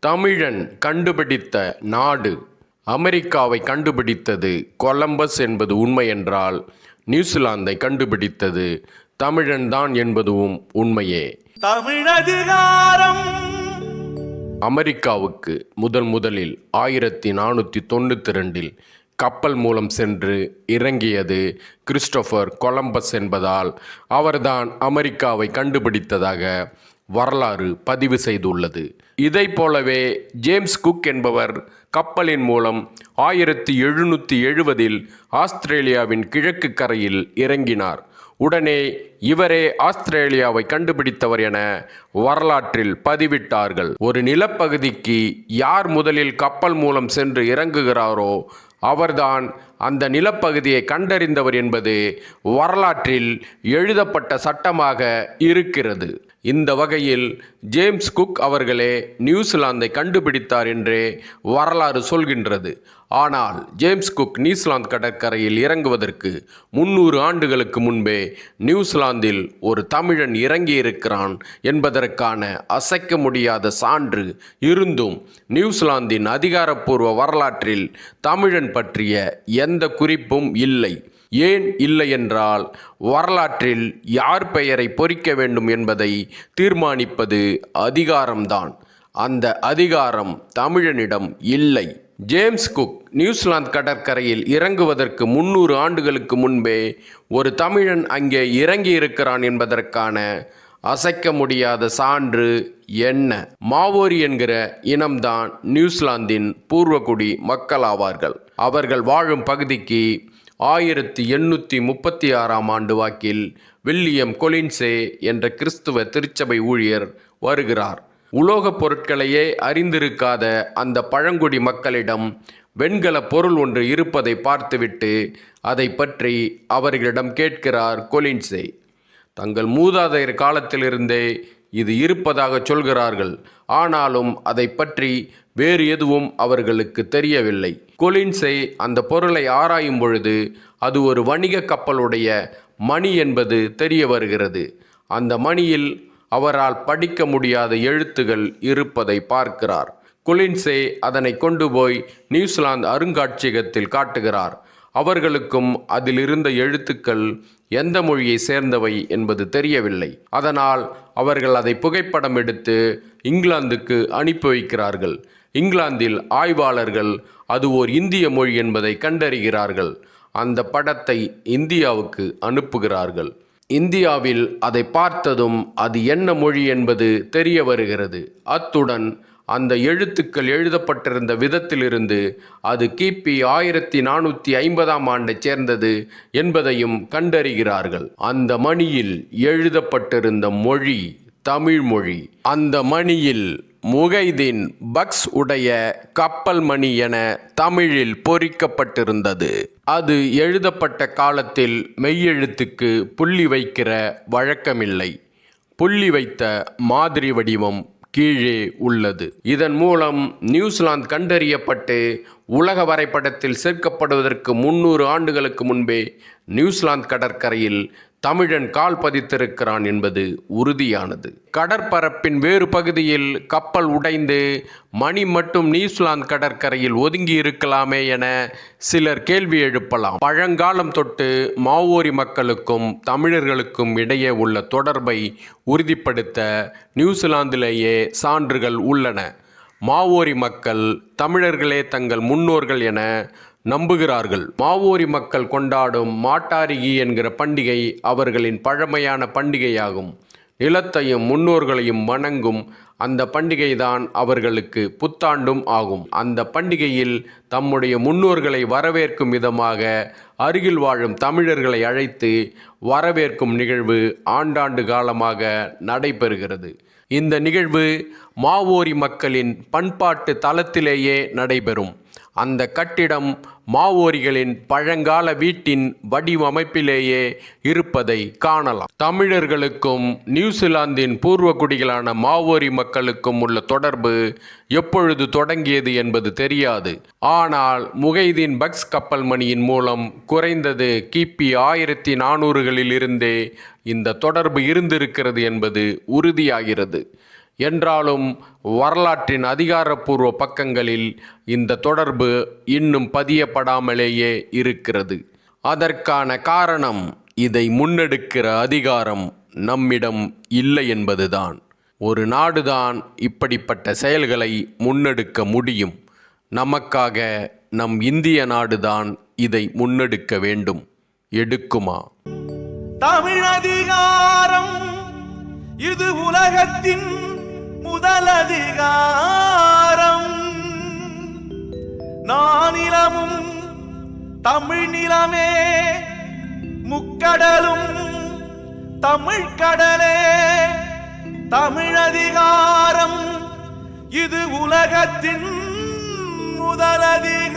தமிழன் கண்டுபிடித்த நாடு அமெரிக்காவை கண்டுபிடித்தது கொலம்பஸ் என்பது உண்மை என்றால் நியூசிலாந்தை கண்டுபிடித்தது தமிழன்தான் என்பதும் உண்மையே. தமிழதிகாரம். அமெரிக்காவுக்கு முதன் முதலில் ஆயிரத்தி நானூற்றி தொண்ணூற்றி ரெண்டில் கப்பல் மூலம் சென்று இறங்கியது கிறிஸ்டோபர் கொலம்பஸ் என்பதால் அவர்தான் அமெரிக்காவை கண்டுபிடித்ததாக வரலாறு பதிவு செய்துள்ளது. இதைப் போலவே ஜேம்ஸ் குக் என்பவர் கப்பலின் மூலம் ஆயிரத்தி எழுநூற்றி எழுபதில் ஆஸ்திரேலியாவின் கிழக்கு கரையில் இறங்கினார். உடனே இவரே ஆஸ்திரேலியாவை கண்டுபிடித்தவர் என வரலாற்றில் பதிவிட்டார்கள். ஒரு நிலப்பகுதிக்கு யார் முதலில் கப்பல் மூலம் சென்று இறங்குகிறாரோ அவர்தான் அந்த நிலப்பகுதியை கண்டறிந்தவர் என்பது வரலாற்றில் எழுதப்பட்ட சட்டமாக இருக்கிறது. இந்த வகையில் ஜேம்ஸ் குக் அவர்களே நியூசிலாந்தை கண்டுபிடித்தார் என்றே வரலாறு சொல்கின்றது. ஆனால் ஜேம்ஸ் குக் நியூசிலாந்து கடற்கரையில் இறங்குவதற்கு முன்னூறு ஆண்டுகளுக்கு முன்பே நியூசிலாந்தில் ஒரு தமிழன் இறங்கியிருக்கிறான் என்பதற்கான அசைக்க முடியாத சான்று இருந்தும் நியூசிலாந்தின் அதிகாரப்பூர்வ வரலாற்றில் தமிழன் பற்றிய எந்த குறிப்பும் இல்லை. ஏன் இல்லை என்றால் வரலாற்றில் யார் பெயரை பொறிக்க வேண்டும் என்பதை தீர்மானிப்பது அதிகாரம்தான். அந்த அதிகாரம் தமிழனிடம் இல்லை. ஜேம்ஸ் குக் நியூசிலாந்து கடற்கரையில் இறங்குவதற்கு முன்னூறு ஆண்டுகளுக்கு முன்பே ஒரு தமிழன் அங்கே இறங்கி இருக்கிறான் என்பதற்கான அசைக்க முடியாத சான்று என்ன? மாவோரி என்கிற இனம்தான் நியூசிலாந்தின் பூர்வகுடி மக்களாவார்கள். அவர்கள் வாழும் பகுதிக்கு ஆயிரத்தி எண்ணூற்றி முப்பத்தி ஆறாம் ஆண்டு வாக்கில் வில்லியம் கொலின்சே என்ற கிறிஸ்துவ திருச்சபை ஊழியர் வருகிறார். உலோகப் பொருட்களையே அறிந்திருக்காத அந்த பழங்குடி மக்களிடம் வெண்கல பொருள் ஒன்று இருப்பதை பார்த்துவிட்டு அதை பற்றி அவர்களிடம் கேட்கிறார் கொலின்சே. தங்கள் மூதாதையர் காலத்திலிருந்தே இது இருப்பதாக சொல்கிறார்கள். ஆனாலும் அதை பற்றி வேறு எதுவும் அவர்களுக்கு தெரியவில்லை. கொலின்ஸை அந்த பொருளை ஆராயும் பொழுது அது ஒரு வணிக கப்பலுடைய மணி என்பது தெரிய வருகிறது. அந்த மணியில் அவரால் படிக்க முடியாத எழுத்துகள் இருப்பதை பார்க்கிறார். கொலின்ஸே அதனை கொண்டு போய் நியூசிலாந்து அருங்காட்சியகத்தில் காட்டுகிறார். அவர்களுக்கும் அதில் இருந்த எழுத்துக்கள் எந்த மொழியை சேர்ந்தவை என்பது தெரியவில்லை. அதனால் அவர்கள் அதை புகைப்படம் எடுத்து இங்கிலாந்துக்கு அனுப்பி வைக்கிறார்கள். இங்கிலாந்தில் ஆய்வாளர்கள் அது ஓர் இந்திய மொழி என்பதை கண்டறிகிறார்கள். அந்த படத்தை இந்தியாவுக்கு அனுப்புகிறார்கள். இந்தியாவில் அதை பார்த்ததும் அது என்ன மொழி என்பது தெரிய வருகிறது. அத்துடன் அந்த எழுத்துக்கள் எழுதப்பட்டிருந்த விதத்திலிருந்து அது கிபி ஆயிரத்தி நானூற்றி ஐம்பதாம் ஆண்டை சேர்ந்தது என்பதையும் கண்டறிகிறார்கள். அந்த மணியில் எழுதப்பட்டிருந்த மொழி தமிழ் மொழி. அந்த மணியில் முகைதீன் பக்ஸ் உடைய கப்பல் மணி என தமிழில் பொறிக்கப்பட்டிருந்தது. அது எழுதப்பட்ட காலத்தில் மெய்யெழுத்துக்கு புள்ளி வைக்கிற வழக்கமில்லை. புள்ளி வைத்த மாதிரி வடிவம் கீழே உள்ளது. இதன் மூலம் நியூசிலாந்து கண்டறியப்பட்டு உலக வரைபடத்தில் சேர்க்கப்படுவதற்கு முன்னூறு ஆண்டுகளுக்கு முன்பே நியூசிலாந்து கடற்கரையில் தமிழன் கால் பதித்திருக்கிறான் என்பது உறுதியானது. கடற்பரப்பின் வேறு பகுதியில் கப்பல் உடைந்து மணி மட்டும் நியூசிலாந்து கடற்கரையில் ஒதுங்கி இருக்கலாமே என சிலர் கேள்வி எழுப்பலாம். பழங்காலம் தொட்டு மாவோரி மக்களுக்கும் தமிழர்களுக்கும் இடையே உள்ள தொடர்பை உறுதிப்படுத்த நியூசிலாந்திலேயே சான்றுகள் உள்ளன. மாவோரி மக்கள் தமிழர்களே தங்கள் முன்னோர்கள் என நம்புகிறார்கள். மாவோரி மக்கள் கொண்டாடும் மாட்டாரிகி என்கிற பண்டிகை அவர்களின் பழமையான பண்டிகையாகும். நிலத்தையும் முன்னோர்களையும் வணங்கும் அந்த பண்டிகைதான் அவர்களுக்கு புத்தாண்டும் ஆகும். அந்த பண்டிகையில் தம்முடைய முன்னோர்களை வரவேற்கும் விதமாக அருகில் வாழும் தமிழர்களை அழைத்து வரவேற்கும் நிகழ்வு ஆண்டாண்டு காலமாக நடைபெறுகிறது. இந்த நிகழ்வு மாவோரி மக்களின் பண்பாட்டு தளத்திலேயே நடைபெறும். அந்த கட்டிடம் மாவோரிகளின் பழங்கால வீட்டின் வடிவமைப்பிலேயே இருப்பதை காணலாம். தமிழர்களுக்கும் நியூசிலாந்தின் பூர்வகுடிகளான மாவோரி மக்களுக்கும் உள்ள தொடர்பு எப்பொழுது தொடங்கியது என்பது தெரியாது. ஆனால் முகைதீன் பக்ஸ் கப்பல் மணியின் மூலம் குறைந்தது கிபி ஆயிரத்தி நானூறுகளில் இருந்தே இந்த தொடர்பு இருந்திருக்கிறது என்பது உறுதியாகிறது. என்றாலும் வரலாற்றின் அதிகாரப்பூர்வ பக்கங்களில் இந்த தொடர்பு இன்னும் பதியப்படாமலேயே இருக்கிறது. அதற்கான காரணம் இதை முன்னெடுக்கிற அதிகாரம் நம்மிடம் இல்லை என்பதுதான். ஒரு நாடுதான் இப்படிப்பட்ட செயல்களை முன்னெடுக்க முடியும். நமக்காக நம் இந்திய நாடுதான் இதை முன்னெடுக்க வேண்டும். எடுக்குமா? தமிழதிகாரம் இது உலகத்தின் முதலதிகாரம் நானிலமும் தமிழ் நிலமே முக்கடலும் தமிழ் கடலே. தமிழதிகாரம் இது உலகத்தின் முதலதிகாரம்